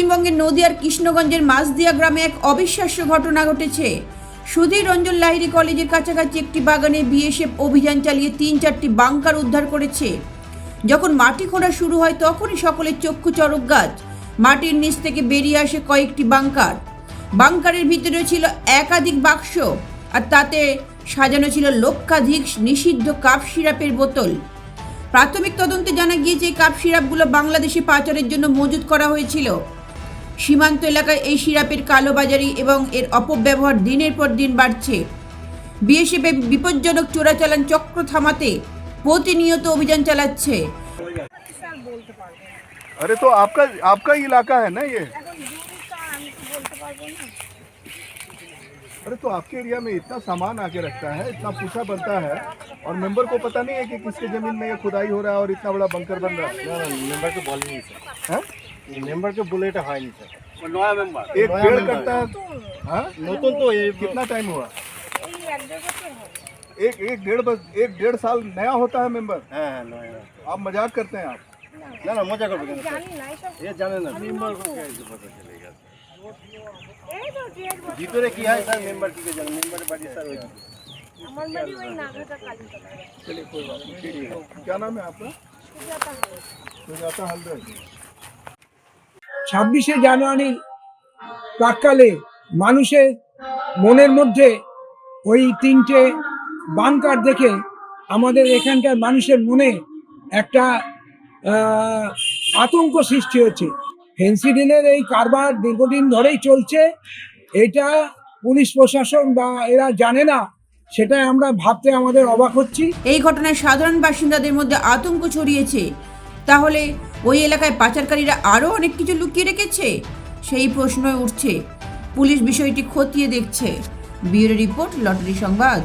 পশ্চিমবঙ্গের নদিয়ার কৃষ্ণগঞ্জের মাছদিয়া গ্রামে এক অবিশ্বাস্য ঘটনা ঘটেছে। সুধীর রঞ্জন লাহিড়ী কলেজের কাছাকাছি একটি বাগানে বিএসএফ অভিযান চালিয়ে তিন চারটি বাংকার উদ্ধার করেছে। যখন মাটি খোঁড়া শুরু হয়, তখনই সকলের চক্ষু চরক গাছ। মাটির নিচ থেকে বেরিয়ে আসে কয়েকটি বাংকার। বাংকারের ভিতরে ছিল একাধিক বাক্স আর তাতে সাজানো ছিল লক্ষাধিক নিষিদ্ধ কাপ সিরাপের বোতল। প্রাথমিক তদন্তে জানা গিয়েছে, এই কাপ সিরাপগুলো বাংলাদেশে পাচারের জন্য মজুত করা হয়েছিল। সীমান্ত এলাকায় এই সিরাপের কালোবাজারি এবং এর অপব্যবহার দিনের পর দিন বাড়ছে বিএসএফ এই বিপজ্জনক চোরাচালান চক্র থামাতে প্রতিনিয়ত অভিযান চালাচ্ছে স্যার বলতে পারবো না अरे तो आपका आपका ही इलाका है ना ये এখন জুরি স্যার আমি তো বলতে পারবো না अरे तो आपके एरिया में इतना सामान आके रखता है इतना पूछा बनता है और मेंबर को पता नहीं है कि किसके जमीन में ये खुदाई हो रहा है और इतना बड़ा बंकर बन रहा है না না মেম্বারকে বলেনি স্যার हैं? মেম্বারকে বলে এটা হয়নি স্যার एक पेड़ कटता है हाँ? নতুন তো এই कितना टाइम हुआ এই এক দেড় বছর হবে एक एक डेढ़ बस एक डेढ़ साल नया होता है मेंबर হ্যাঁ হ্যাঁ নয় না। आप मजाक करते हैं आप না না মজা করবে আমি কেন স্যার জানি না এসব এ জানে না মেম্বার এই তো দেড় বছর ভিতরে কি হয় স্যার মেম্বার কি করে জানে মেম্বারের বাড়ি স্যার ওই আমার বাড়ি ওই নাগরটা কালীতলা चलिए कोई बात नहीं ठीक है क्या नाम है आपका সুজাতা হবে सुजाता हल्दर ছাব্বিশে জানুয়ারির প্রাককালে মানুষের মনের মধ্যে ওই তিনটে বাংকার দেখে আমাদের এখানকার মানুষের মনে একটা আতঙ্ক সৃষ্টি হচ্ছে ফেন্সিডিলের এই কারবার দীর্ঘদিন ধরেই চলছে। এটা পুলিশ প্রশাসন বা এরা জানে না, সেটাই আমরা ভাবতে আমাদের অবাক হচ্ছি। এই ঘটনায় সাধারণ বাসিন্দাদের মধ্যে আতঙ্ক ছড়িয়েছে। তাহলে ওই এলাকায় পাচারকারীরা আরও অনেক কিছু লুকিয়ে রেখেছে? সেই প্রশ্নই উঠছে। পুলিশ বিষয়টি খতিয়ে দেখছে। বিউরো রিপোর্ট, লটারি সংবাদ।